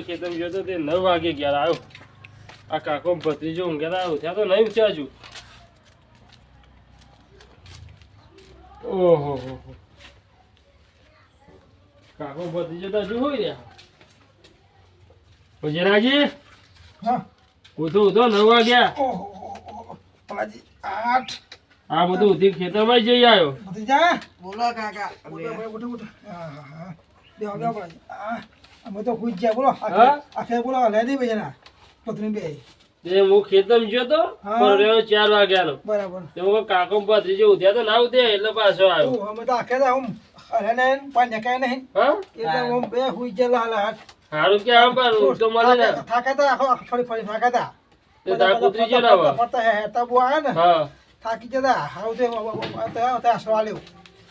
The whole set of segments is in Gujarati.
વાગે ખેતર ગયો તો તે નવ વાગે ઘેર આવ્યો. આ કાકો ભત્રીજો ઊંઘેર આવ્યો. ત્યાં તો નહીં ઉઠ્યા હજુ ઓહો હો હો. કાકો ભત્રીજો તો હજુ હોય રહ્યા. ગુજરાજી હા. ઉઠો ઉઠો નવ વાગ્યા. પલાજી આઠ. આ બધું ઉધી ખેતરમાં જઈ આવ્યો. બોલો કાકા ઉઠો ઉઠો ઉઠો. ઉઠો હા હા હા. બેહો બેહો પલાજી. આ અમે તો ખુશ ગયા બોલો હા? આખે બોલો લે દે બેજના પત્ની બે તે હું ખેતર ગયો તો હા. પણ રહ્યો ચાર વાગ્યાનો બરાબર તે હું કાકો ભત્રીજો ઉઠ્યા તો ના ઉઠ્યા એટલે પાછો આવ્યો અમે તો આખે આમ અરે ને પાણી નખાય નહીં હા એટલે આમ બે હુઈ ગયેલા હાલ હાથ સારું કે આમ પણ તો મળે ને થાકા તા આખો આખો ફરી ફરી થાકા તા તે તાર કૂતરી છે ને હવે હે હેતા બુ ને હા થાકી જતા હાવ તે તે આસવા લ્યો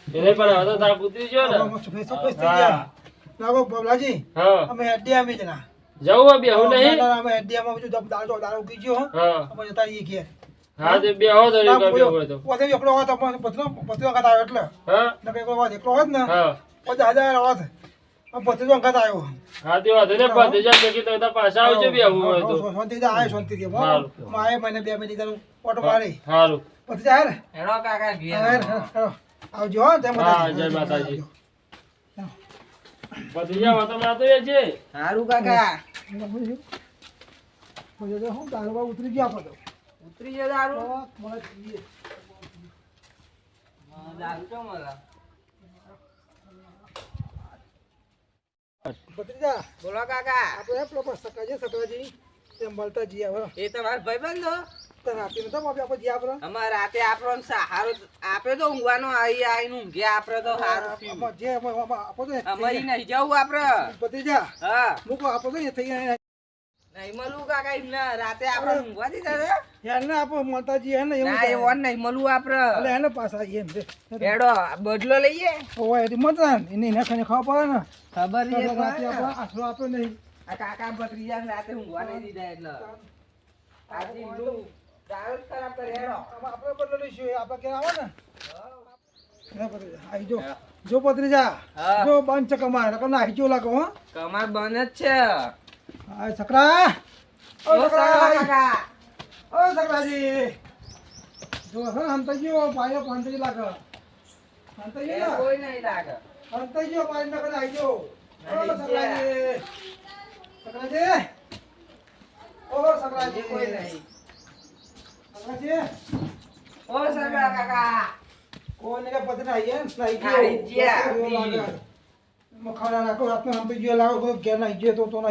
એને પણ હવે તો તાર કૂતરી છે ને અમે ગયા લાગો બબલાજી હા અમે હેડિયા અમે જના જવું બે બેહું નહીં ના, ના, અમે હેડિયામાં બીજું દબ- દારૂ દારૂ કીજો હા અમે જતા રહીએ ઘેર. હા તે બેહો તો ના, નહીં હોય તો પોતે એકલો હોત, અમે પતલો- પતલો વખત આવ્યો એટલે. હા નકર એકલો હોત, એકલો હોત ને, હા પોતે હજાર હોત. અમે પતલો વખત આવ્યો. હા તે વાંધો નહીં ભત્રીજા મેકી તો પાછા આવજો બેહવું હોય તો શાંતિ શાંતિથી આયો, શાંતિ કે સારું. અમે મને બે મહિને તારું ઓટો મારી. હારું પછી જાય ને? હેડો કાકા હા, હેર, હેર, હેર. આવજો હો, માતાજી. હા, જય માતાજી. ભત્રીજા વાતો ના તો એ છે. સારું કાકા. પછી તો હું દારૂ ઉતરી ગયા આપણે ઉતરી ગયો દારૂ? મને મળે દારૂ તો મળે ભત્રીજા, બોલો કાકા આપણે પેલો સકાજી, સકાજી, તે મળતા જઈએ હવે. એ તમારા ભાઈબંધો? તો રાતે નતા. અમારે રાતે સહારો આપે તો ઊંઘવાનો આઈ આઈને ઊંઘ્યા આપણે તો સારું થયું. જે આમાં- આમાં આપો તો અમારી જાય. નહીં જવું આપણે ભત્રીજા, હા. મૂકો આપો તો એ થઈ નહીં મળવું કાકા એમને. રાતે આપણે ઊંઘવા દીધા છે? યાર આપો મળતા જઈએ ને એવું ના એ થાય. વન નહીં મળવું એટલે એને પાછા એમ છે. બદલો લઈએ. ઓય, એથી ને, એને ખાને ખાવા પડે ને. ખબર તો છે રાતે આપણે નહીં. આ કાકા ભત્રીજા રાતે ઊંઘવા નહીં દીધા એટલે. આજે ખરાબ કરે હેડો આમાં આપણે બદલો લઈશું, આપણે ક્યાં આવે ને? આઈ જો. જો ભત્રીજા, જો. બંધ છે જો લાગો, હો. કમાર બંધ જ છે. આ છકરા ઓ ઓ છકરા સારા કાકા. ઓ છકરાજી જો હે હંતાઈ ગયો પાયો હંતાઈ લાગે. હંતાઈ કોઈ નહીં લાગે. પાયો નકર આઈ ઓ ઓ કોઈ ઓ સારા કાકા. કોને કે પતરા આઈએ? નાઈ નાઈ ગયો. મખાડા રાખો રાતનો લાવો ગયો તો તો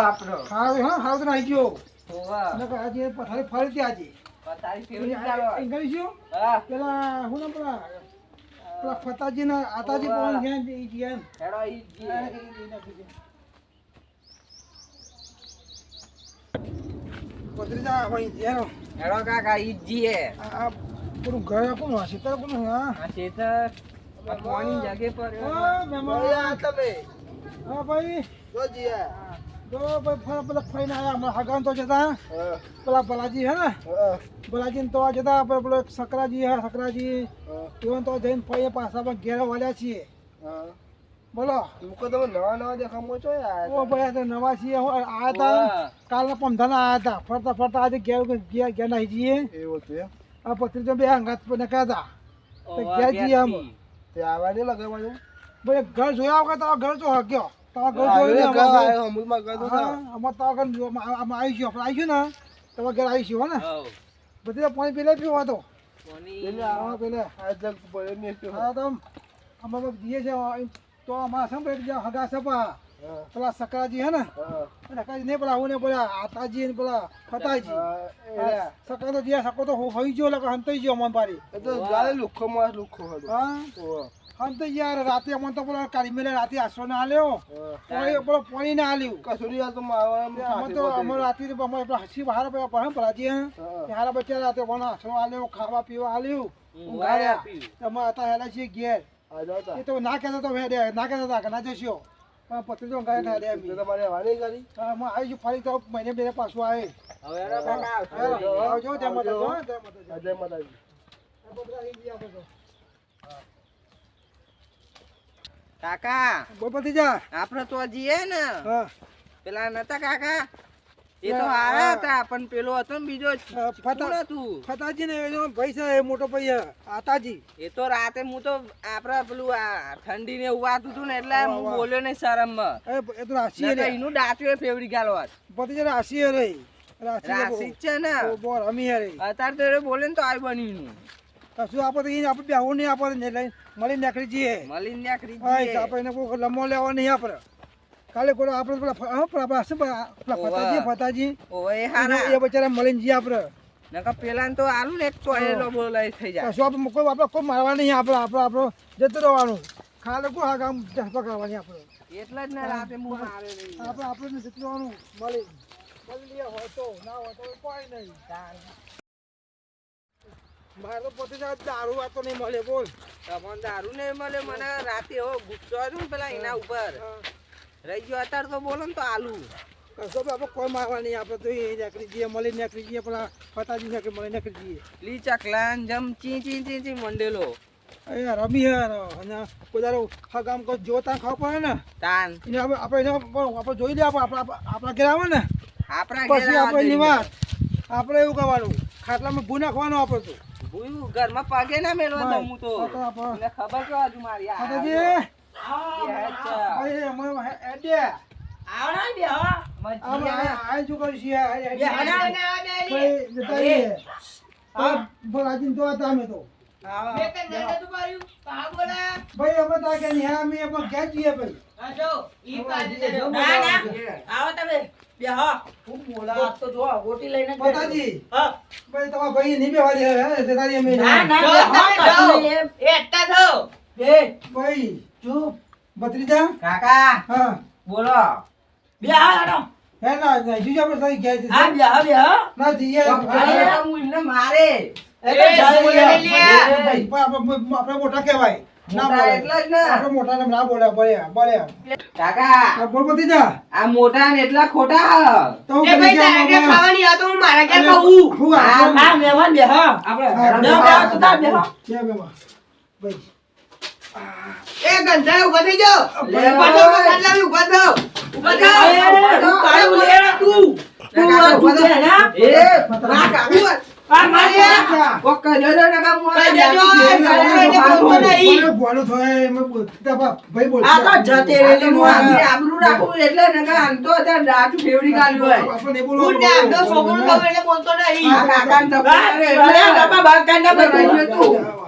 આપણો હા હાવ તો નાઈ ગયો. હોવા. નકર આજે પથારી ફરી હતી આજે. તારી ફેવરિટ ચાલો. ઇંગ્લિશ શું હા. પેલા હું નામ પેલા? પેલા ફતાજી ના આતાજી. પણ ગયા ઈ ગયા હેડો ઈ જ આ જઈએ. ઈ- ઈ નાખી દે. ભત્રીજા, ભાઈ, એનો, હેડો કાકા ઈ જ જઈએ આ- પેલું ઘર કોનું? હશે? તારે કોનું હે? હા? આ ખેતર આ પાણી જગે પર હા, મહેમાન. હા, ભાઈ. જો ભાઈ ફરા પેલા ફઈને આયા. હમણાં હગાન તો જતા. પેલા બલાજી હે ને? બલાજી ને તો જતા. પેલો પેલો સકરાજી હે સકરાજી. તો જઈને ફઈએ પાછા ઘેર વાળ્યા છીએ. બોલો. ઓ ભાઈ આ તો નવા છીએ. હું આયા હતા કાલે પમધાના આયા હતા ફરતા ફરતા આજે ગયા ઘેર ઘેર નાહી જઈએ. આ પત્રીજો બે હંગાત પર નકા હતા તો ક્યાં જઈએ આમ? ભાઈ ઘર જોયા વગર તમારા ઘર જો હગ્યો. તમારા ઘર જોયું ને અમારા. ઘર. હા, અમાર તમારા ઘર આમાં આવીશું આપણે આવીશું ને તમારા ઘર આવીશું હો ને. બધી પાણી પેલા પીવો હતો હા પેલે. હા તો આમ દીએ લોકો જઈએ છે તો અમારા શું ભાઈ હગા સપા પેલા સકરાજી હે ને? સકરાજી નહીં પેલા હું ને પેલા આતાજી ને પેલા ફતાજી સકરા તો જ્યાં સકો તો હોઈ ગયો એટલે હંતાઈ ગયો અમન પારી. હા? હમ તો અરે રાતે અમન તો પેલા કાઢી મેલે રાતે આસો ના આલ્યો. પાણી પેલો પાણી ના આલ્યું. અમે તો અમર રાતે તો અમે પેલા હસી બહાર પડ્યા પણ પલાજી હે? હારા બચ્યા રાતે મને આશરો આલ્યો ખાવા પીવા આલ્યું. ઊંઘાડ્યા અમે હતા હેલા છીએ ઘેર. એ તો ના કહેતા તો મેં ના કહેતા હતા કે ના જશો પણ પત્રી તો ગાય ના દે હા હું આવી છું ફરી તો મહિને બે પાછું આવે. હવે આવજો. આવજો જય માતાજી હો, જય માતાજી. કાકા બોલ ભત્રીજા આપણે તો જઈએ ને. હા. પેલા નતા કાકા? એ તો. હારા હતા પણ પેલો હતો ને બીજો હતું ફતાજી ને પૈસા એ મોટો છે, આતાજી. એ તો રાતે હું તો આપડે પેલું આ ઠંડી ને ઉવાતું વાતું હતું ને એટલે હું બોલ્યો નહીં શરમમાં એ તો રાશી નકર રે એનું ફેવરી ફેવડી ગાલવા પતિ રાશિ રે રાશિ છે ને. બહુ રમી રે અત્યારે તો બોલે ને તો આવી બન્યું કશું આપો તો આપણે બેહવું નહીં આપો ને મળી નીકળી જઈએ. મળી નીકળી જઈએ. આપણે લમો લેવો નહીં આપણે કાલે કોઈ આપણે પેલા હા, પેલા આપણે શું પેલા ફતાજી ફતાજી. એ હારા. એ બચારા મળીને જી આપણે નકર પેલા તો આલુ ને તો હા. બોલાય થઈ જાય. કશું આપણે કોઈ આપણે કોઈ મારવા નહીં આપણે આપણે આપણો જતું રહેવાનું. ખાલી કોઈ હા કામ જસપા કરવાની આપણે એટલે જ ને રાતે હું મારે નહીં. આપણે આપણે જતું રહેવાનું મળી. મળી હોય તો. ના હોય તો કોઈ નહીં. મારો પોતે દારૂ વાતો નહીં મળે બોલ. તમને દારૂ નહીં મળે મને રાતે એવો ગુસ્સો આવ્યો ને પેલા એના ઉપર. રહી ગયો. અત્યારે તો બોલો ને તો આલુ. કશો બી કોઈ મારવા નહીં આપણે તો એ નીકળી જઈએ મળી નીકળી જઈએ. પેલા ફતાજી નીકળી મળી નીકળી જઈએ. લી ચકલાન જમ ચી ચી ચી ચી મંડેલો. એ રમી હે અને હગામ કોઈ જોતા ખાવ પડે ને. તાન એને આપણે આપણે આપણે જોઈ લે આપણે આપણે ઘેર આવે ને. આપણા ઘેર આપણે એવું કરવાનું. ખાટલામાં ભૂ નાખવાનો આપણે તો. ભૂયું ઘરમાં પગે ના મેલવા હું તો. ખબર મારી ભાઈ અમે અમે અમે તમારા ભાઈ નહીં બેવા દે હે? જતા અમે ભાઈ ચૂપ ભત્રીજા? કાકા હા. બોલો. હે ના ના જીજો આપણે સારી ગયા છે. ના દીએ હું. એમને મારે. આપણે મોટા કહેવાય. ના બોલે. એટલા જ ને. આપણે મોટા ને ના બોલે બોલ્યા બોલ્યા કાકા બોલ ભત્રીજા. આ મોટા ને એટલા ખોટા તો હું. આ- હા. બે બેમાં. ભાઈ. આપણે નહીં જવું છે મેં આ નહીં, નહીં. આ. એ ઉતરા બે. ગા જઈએ, એ, દઈએ ભાઈ, એ, દઈએ, જા. દઈએ ભાઈ. બે હવા દે એમ ના તું હવે બોલે તો મેં તા- હા, જઈએ, અમે એ ગયા. એ હજુ તો બોલ બોલ કરે ને કમ તું લે. ના બોલે નાની જો. બાઈ તો ને આ ની તા,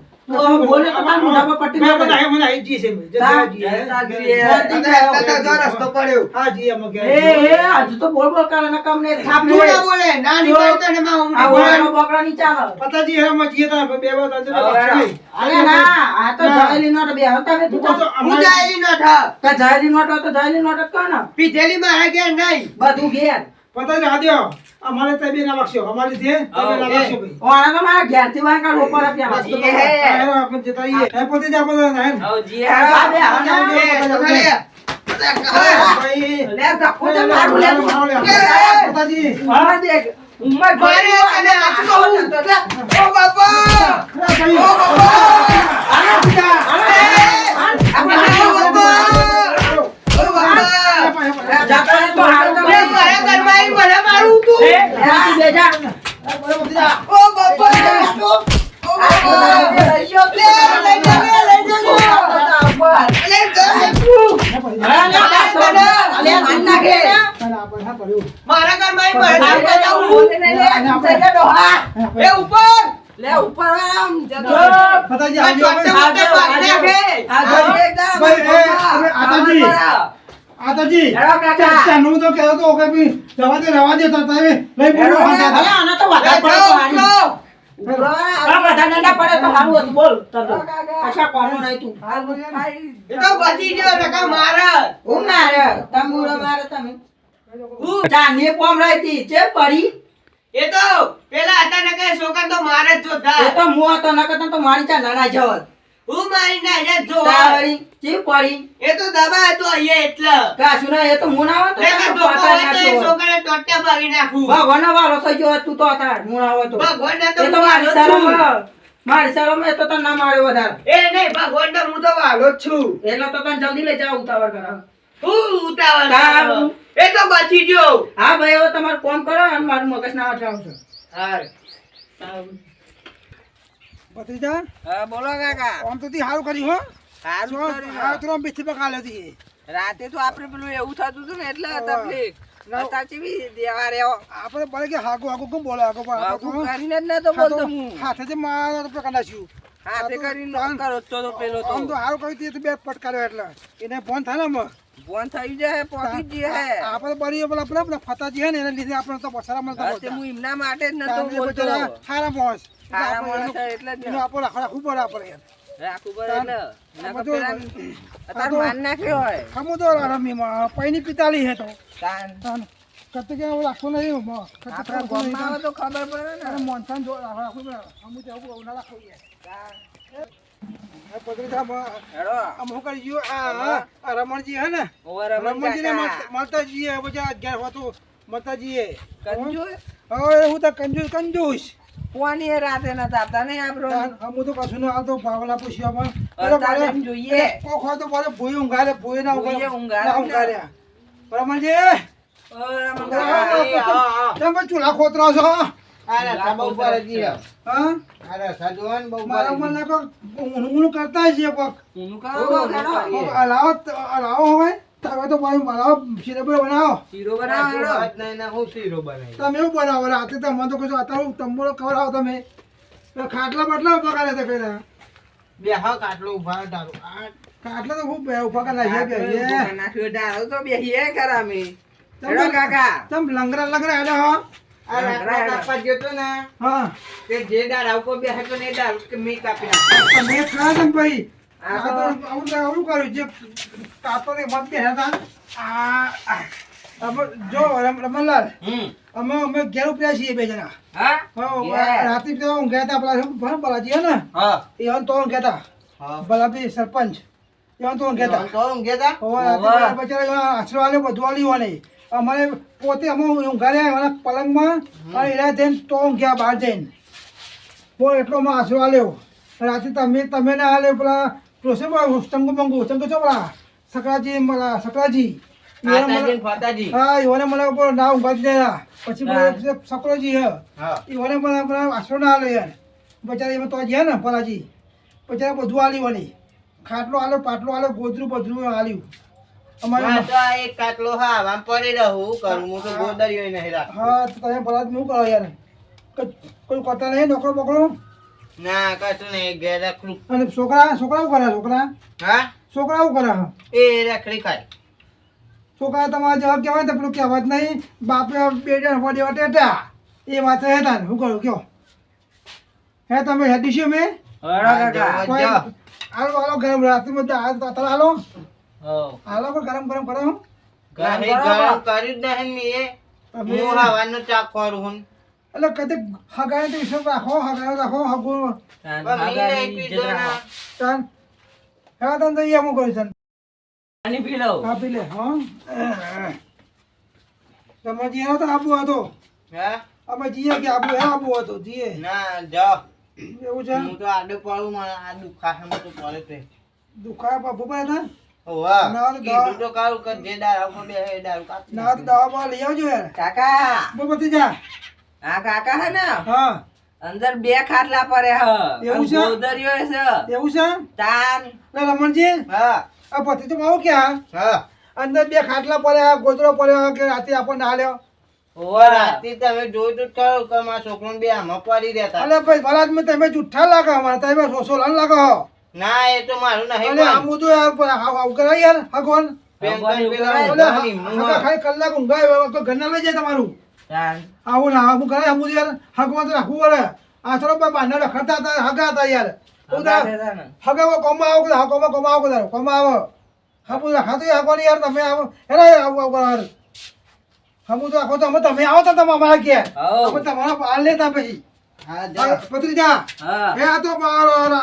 પીધેલી મારે. કે નહીં. બધું ઘેર. ફટાજી, આ દ્યો. અમારે ત્યાં બે ના વાગશો. અમારી ત્યાં તમે ના વાગશો, ભાઈ. આના તો મારા ઘેરથી વાંકા ઉપર આપ્યા બસ. તો એ. હા, હેરો, આપણે જતા રહીએ. હે, ફટાજી, આપણે તો ના, હે. જી હા, બે, હા, હા, બે. ભાઈ. લે તો મારું લે તું. મારા દેખ ઉંમર મારે અને પાછું ઓ બાપા ઓ બાપા આના પિતા. આપણે આવો બાપા ઓ બાપા જાપાને તો ઘરમાં મને મારું તું. એ, યાર, બે ઓ બાપા ઓ બાપા. લે લે લે લે. મારા તું. એ ઉપર. લે, ઉપર આમ. જતો. ફટાજી, આવજો, આતાજી. આતાજી. ચાનું તો કહેતો તો કે ભઈ જવા દે રવા દે તો તમે લઈ બોલો અરે, હાંધા તો વધારે પડે તો હારું. આ બધા નાના પડે તો હારું હતું, બોલ તને. પાછા કોમો નહીં તું. એ તો બચી ગયો નકા મારા હું મારે, તમે. પોમ રહી હતી, પડી? એ તો પેલા હતા ને કે છોકરા તો મારે જ એ જોતા તો હું હતો નકર તો મારી ચા નાના જવત હું મારી ના જે જો. તારી ચી પડી? એ તો દબા હતો અહીંયા એટલે. કાશું ના એ તો હું ના હોત તો તને પાટા હોય તો એ નાખ્યો હોત. છોકરાને ટોટિયા ભાગી નાખું. ભગવાનનો વારો થઈ ગયો તું તો હતા હું ના હોત તો તો એ તો હું મારી તો તને ના માર્યો વધારે. એ નહીં ભગવાન તો હું તો વાલો જ છું. એટલે તો તને જલ્દી લઈ જાવ ઉતાવળ કરાવ હું ઉતાવળ એ તો બચી ગયો. હા ભાઈ હવે તમારે કોમ કરો અને મારું મગજ ના અઠાવશો હાર. ભત્રીજા? હા બોલો કાકા. આમ તો તી હારું કર્યું હો. હારું કર્યું. હા. તો આમ બેસી પકા લેતી રાતે તો આપણે પેલું એવું થતું હતું ને એટલે. તકલીફ. આપણે બોલે કે હાગો હાગો કેમ બોલે હાગો આપણે કરીને જ નતો બોલતો હું. હાથે જે માર પ્રકારના છું હાથે કરીને કરો તો તો. આમ તો કર્યું બે પટકાર્યો એટલે. એને ફોન થાય ને આમાં. ફોન થઈ જાય પહોંચી જાય આપણે બરી પેલા પેલા પેલા ફતાજી હે ને એને લીધે આપણે તો પસારા મળતા હા, એમના માટે જ નતો બોલતો હારા માણસ. ને. તો- તો પૈની પિતાલી હે તો. કતે કે નહીં તો ખબર પડે ને. અને જો ના ગયું? આ આ- આ રમણજી હે ને? ઓવે રમણ રમણજીને કાકા. મલ- મળતા જઈએ પછી આ અગિયાર હોતું માતાજી જઈએ હવે હું તો કંજુસ કંજૂસ કોની રાતે ના આપતા નહીં આપણો હું તો કશું ના આવતો ભાવના પૂછ્યો એમ જોઈએ. કોક હોય તો બોલે ભૂઈ ઊંઘાડે ભૂઈ ના ના ઊંઘાડ્યા રમણજી. તમે ચૂલા ખોતરો છો? કરતા છીએ કોક? ઊનું કરો, તો- તમે તો ભાઈ હલાવો શીરેબડે બનાવો. શીરો બનાવો, હેડો. તમે એવું બનાવો રાતે તો મને તો કશું અત્યારે તંબોળો ખબર આવો તમે. તો ખાટલા બાટલા ઊભા કરે તો પેલા ખાટલા તો ખૂબ ઊભા કરે છે બે બે. ભૂકા નાખ્યો ડાળો તો બેહીએ ખરા અમે. હેડો કાકા. તમ લંગરા લંગરા હેડો હો. હા તમે ખરા તમ ભાઈ આ તો આવું તો આવું કર્યું. જે કાતો ને મત બે હતા આ આ. જો રમ- રમણલાલ અમે અમે ઘેર છીએ બે જણા. હા? હા, રાતે તો ઊંઘ્યા હતા પેલા બલાજી હે ને? એ તો ઊંઘ્યા હતા. બલાજી સરપંચ એવા તો ઊંઘ્યા હતા? રાતે બચારા આશરો આલ્યો, બધું આલ્યું અને અમારે પોતે અમે ઊંઘા રહ્યા એના પલંગમાં અને એના જઈને તો ઊંઘ્યા બહાર જઈને. એટલો અમે આશરો આલ્યો. રાતે તમે તમે ના આલ્યો પેલા પ્રોસે ચંગુ મંગુ ચંગુ છો પેલા સકરાજી પેલા સકરાજી હા ઈવોને મને ઉપર ના ઊંઘા દીધા પછી સકરાજી હા. હે ઈવોને મને પેલા આશરો ના આલ્યો યાર બચારા એમાં તો ગયા ને પરાજી બચારા બધું આલ્યું અને ખાટલો આલો પાટલો આલો ગોદરું બધું આલ્યું અમારે કાટલો હા તો તમે ભલા શું કરો યાર કોઈ કરતા નહીં નોકરો બોકરો ના કશું નહીં ઘેર રખડું. અને છોકરા છોકરા કરે છોકરા? હા? છોકરા કરે? એ રખડી ખાય. છોકરા તમારા જવાબ કહેવાય તો પેલું કહેવત નહીં. બાપે બે જણ વડે વટે હતા એ વાત હે તાન હું કરું કયો? હે તમે હેડીશું મેં? હેડો હાલો હાલો ગરમ રાતમાં તો હાલ તો હાલો. હાલો પણ ગરમ ગરમ કરો. ગરમ કરી. જ નહીં મેં. હું હવાનું ચા ખોરું હું. એટલે કદે હગાય તો વિશ્વાસ રાખો હગાય રાખો હગો. તાન હા તન તો અહીંયા હું કરું પાણી પી લઉં. પી લે હા. તમે જીએ તો આબુ હતો. હે? અમે જીએ કે આબુ હે આબુ હતો જીએ ના, જા. એવું છે? હું તો આડે પડું, મને આ દુખાશે, મને તો પડે તે. દુખા બાબુ હોવે. ના, કીધું તો જે દારૂ દારૂ ના તો દવા લઈ આવજો યાર. કાકા! બબતી જા. આ કાકા હે ને? હા. અંદર બે ખાટલા પડે હ. એવું છે? ગોદરીઓ છે. એવું છે? તાન. લે રમણજી? હા. આ પતિ તો માવું કે હા. અંદર બે ખાટલા પડ્યા ગોદરો પડ્યો કે રાતે આપણને હાલ્યો? રાતે તમે જોયું તો ખરું કે મારા છોકરાને બે આમાં પડી રહેતા અલે ભાઈ ભલા આદમી તમે જુઠ્ઠા લાગો અમારે તમે સોસો લન લાગો. ના એ તો મારું નહીં અલે આમ તો યાર આવ કરાય યાર પેલા ખાલી કલાક ઊંઘાય તો ઘરના લઈ જાય તમારું. તાન. આવું ના આવું કરાય આમ યાર હગવાન તો રાખવું પડે આ થોડો ભાઈ બાંધા રખડતા હતા હગા હતા યાર હગાવો કોમા આવો કદા કોમા કોમા આવો કદા કોમા આવો હા પૂરા ખાતો હગવાની યાર તમે આવો હેરા આવું આવું યાર હમું તો આખો તો અમે તમે આવો તો તમે અમારા કે અમે તમારા પાલ લેતા પછી જા. પત્રીજા એ આ તો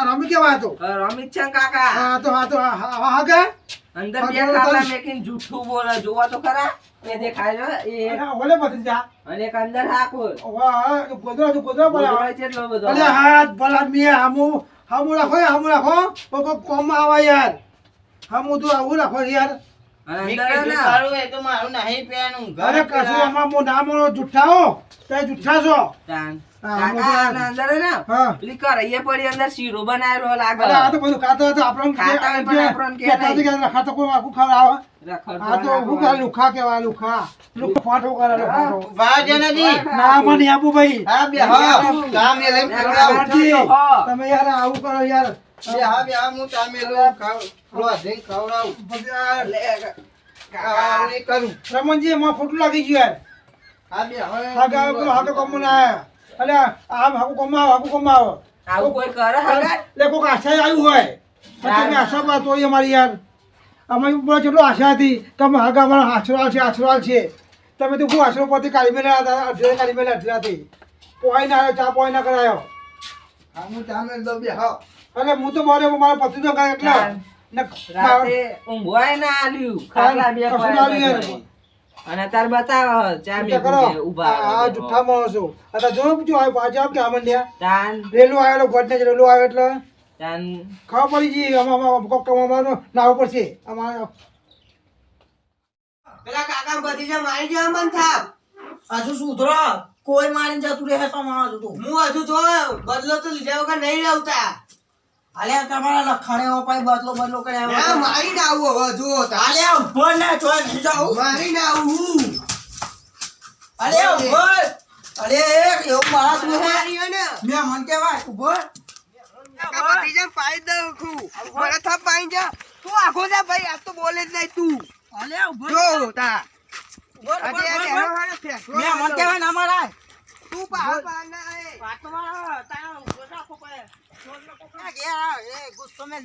રમી કેવા હતો રમી છે કાકા હા તો હા તો હા હા અંદર બે જૂઠું બોલે જોવા તો ખરા એ દેખાય એ અને ઓલે પત્રીજા અને એક અંદર હાકુ. વાહ ગોદરા તો ગોદરા પડે બોલવાય બધો. અલે હાથ ભલા મીએ હામુ. હામુ રાખો હામુ રાખો. કોકો કોમ આવા યાર. હામુ તો આવું રાખો યાર. અને મેં મો. અને ખાતો હોય આ તો હું લુખા કેવા લુખા લુખા ફાટો કરે લુખાટો. વાહ જેનાજી. ના મને આપું ભાઈ હા, બે હા. કામ એ લઈને ખવડાવું. તમે યાર આવું કરો યાર બે હા, બે હા, હું કામ એ ખાવ- રોધીને ખવડાવું. પછી આ લે, આ કરું. રમણજી માં ખોટું લાગી ગયું યાર હા, બે હવે- હાગા પેલો હાગો કોમો ના આયા અલે આમ હાગુ કોમાવો હાગુ કોમાવો આવું કોઈ કરે? લે કોક આશા આવ્યું હોય તો તમે આશા માં તોડી અમારી યાર અમે ઉપર કેટલો આશા હતી કે અમે હાગા અમારો આશરો છે આશરો છે. તમે તો હું આશરો પરથી કાઢી મેળ્યા હતા અઢી કાઢી મેળ્યા અઢીરાથી પોઈ ના આવ્યો ચા પોઈ ના કરાયો. હા, હું બે હા. અને હું તો મારે મારા પતિ તો કાંઈ એટલે રાતે ઊંઘવાય ના આલ્યું ખાટલા બે કશું. અને તાર બતાવ ચા કરો. છે, આ જુઠ્ઠા માણસો. અત્યારે જો જો પાછા આપ કે આમંડ્યા તાન. રેલું આવેલો ગોઠને જ રેલું આવ્યો એટલે. તાન ખબર પડી ગઈ આમાં કોક કમાવાનું લાવવું પડશે. અમારે પેલા કાકા ભત્રીજા મારી ગયા મન થાપ. હજુ સુધરો. કોઈ મારી જતું રહે તો માણસ તું. હું હજુ તો બદલો તો લીધા વગર નહીં રહેતા અલે તમારા લખાણે અપાય બદલો બદલો કરે મારી ના આવું હવે જો અલે ઉપર ના છો જાઉં મારી ના આવું. અલે ઉપર અરે એક એવો માણસનું ને. મેં મન કેવાય ઊભો. ભત્રીજા પાઈ દઉં છું. મને થા પાઈ જા. તું આખો જા ભાઈ આ તો બોલે જ નહીં તું. અલ્યા ઊભો જો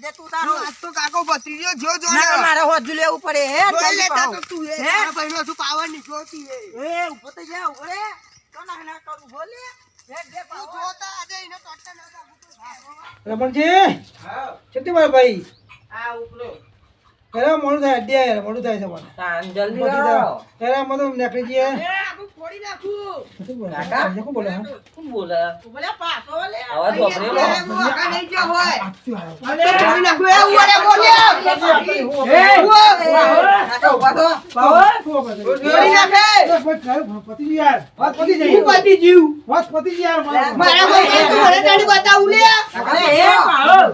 દે જો. જો હે હે? તું પાવર. ની જોતી રમણજી કેટલી વાર ભાઈ? આ ઉપરો અરે મોડું થાય અડ્યા યાર મોડું થાય છે મને જલ્દી કરો જાઓ. અરે અમે તો નીકળી જઈએ એ ફોડી નાખું કાકા? શું બોલે શું બોલે બોલે પાછો લે અવાજ વાપરેલો એ, હું નહીં ગયો હોય આપતું ફોડી નાખું એ ઉડે બોલ્યા એ કાકા ઊભા થો પાવર ફોડી નાખે પતી યાર. વાત પતી જાય. હું પતી જીવ વાત પતી યાર મારી. મારા ભાઈ તું મને તારી બતાવું લે અરે એ પાવર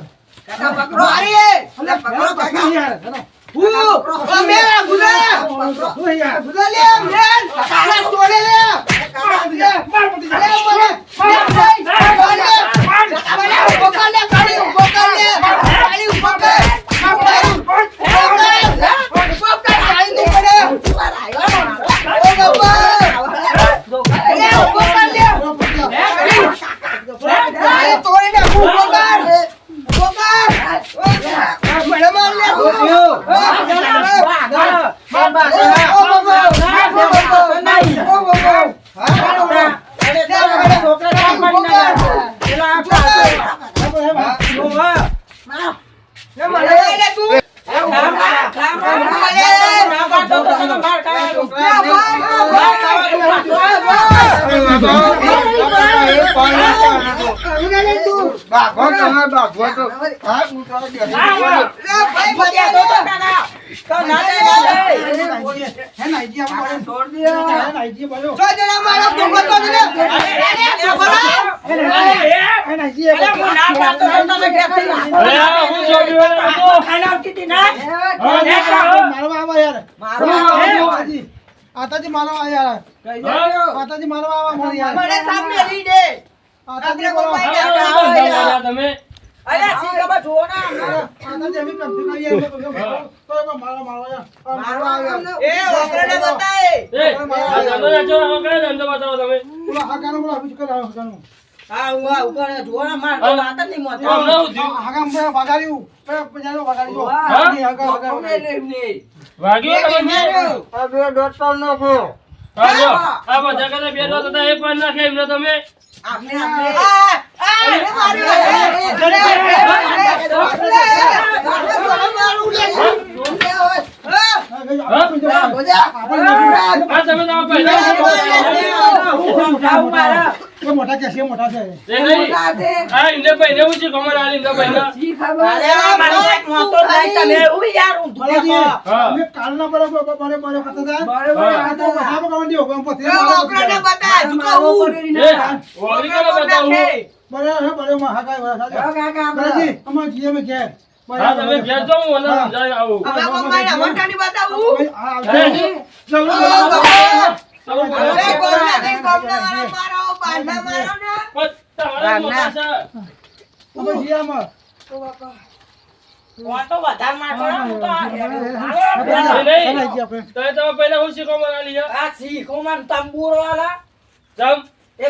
કાકા પકડો મારી અલે, પકડો ગઈ યાર. ચાલો. હે નાઈજી બોલો. હે નાઈજી એ આ મારવા આવા યાર. આતાજી. આતાજી મારવા આવા યાર. આતાજી મારવા આવા મને યાર. આતાજી બોલો. તમે તો મારવા મારવા. આ એ ધંધો ધંધો બતાવો તમે? બોલો, હાકાનું બોલો, બીજું. હા તમે? એ મોટા કેસી મોટા છે કાલના બરાબર બરાબર બરાબર ખાતા હતા. હા. આ તો વધારે કમાણી દીધો, પણ પોતે મારો આપણને બરાબર. બતા એ ઓરી કરે બતાવું બરાબર, હે, બરાબર, માં હાકાય, બરાબર. બાલાજી, અમારે જીએ અમે ઘેર. હા તમે ઘેર જાઓ હું અને સમજાવી આવું હવે મમ્માને મટાની બતાવું આ આવજો. હે? ચલો, ચલો. અરે કોમના કઈ કોમના વાળા મારો બાંધા મારો ને પણ તમારા મોટા આપણે. તમે હું આલી છે જમ એ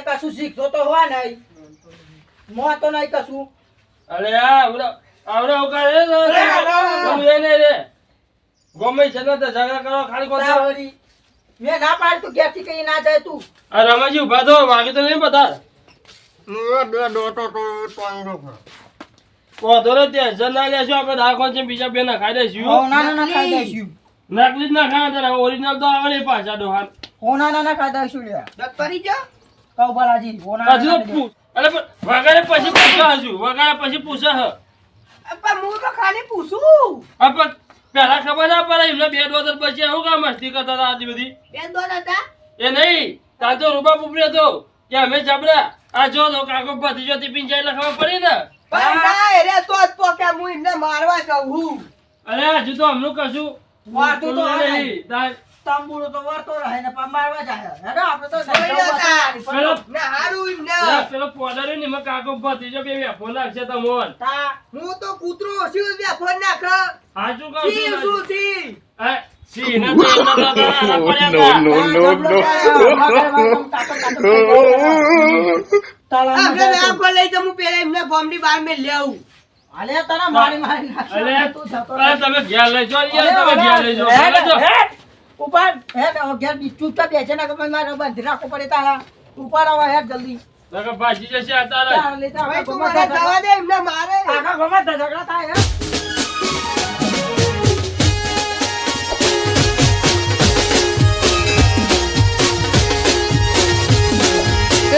કશું શીખતો તો હોય નહીં. મો તો નહીં કશું. અરે આ આવડા આવડા ગમે છે ને તો ઝઘડા કરો ખાલી તા મેં ના પાડ તું ક્યાંથી કઈ ના જાય તું. આ રમાજી ઊભા તો વાગે તો નહીં બતા વાંધો ને ત્યાં જન લેશું આપણે દાખવા છે બીજા બે ના ખાઈ દઈશું. ના ના ખાઈ દઈશું. નકલી જ ના ખાવા તારા ઓરિજિનલ તો આવે નહીં પાછા ડોહાન હોના ના ના ખાઈ દઈશું લે કરી જા. કહું બાલાજી હોના હજુ તો પણ વગાડે પછી પૂછા હજુ. વગાડે પછી પૂછા હ. પણ હું તો ખાલી પૂછું. પણ પેલા ખબર ના પડે એમને બે ડોઝર પછી શું કામ મસ્તી કરતા હતા આટલી બધી? બે દોન હતા? એ નહીં તાર તો રૂપા ઉપડ્યો હતો કે અમે જબડા આ જો કાકો ભતીજો થી પિંચાઈ લખવા પડી ને. ના મારવા કહું અરે હજુ તો હમણાં કશું. વાતું તો નહીં. તાર- તો વરતો રહે ને પણ મારવા જાય. હેડો આપણે તો પેલો ને હારું એમને પેલા પેલો પોદર ને એમાં કાકો ભતીજો બે વેફો નાખશે તમોન. તા હું તો કૂતરો બે ફોન નાખ. હાજુ કહું છું શું સી ને તો no no ના કોઈ લઈ જમું પેલા એમને તું. ઉપર કે મારે બંધ રાખવું પડે તારા ઉપર આવો હેડ જલ્દી જશે તું તે મારે આખા ઝઘડા થાય હે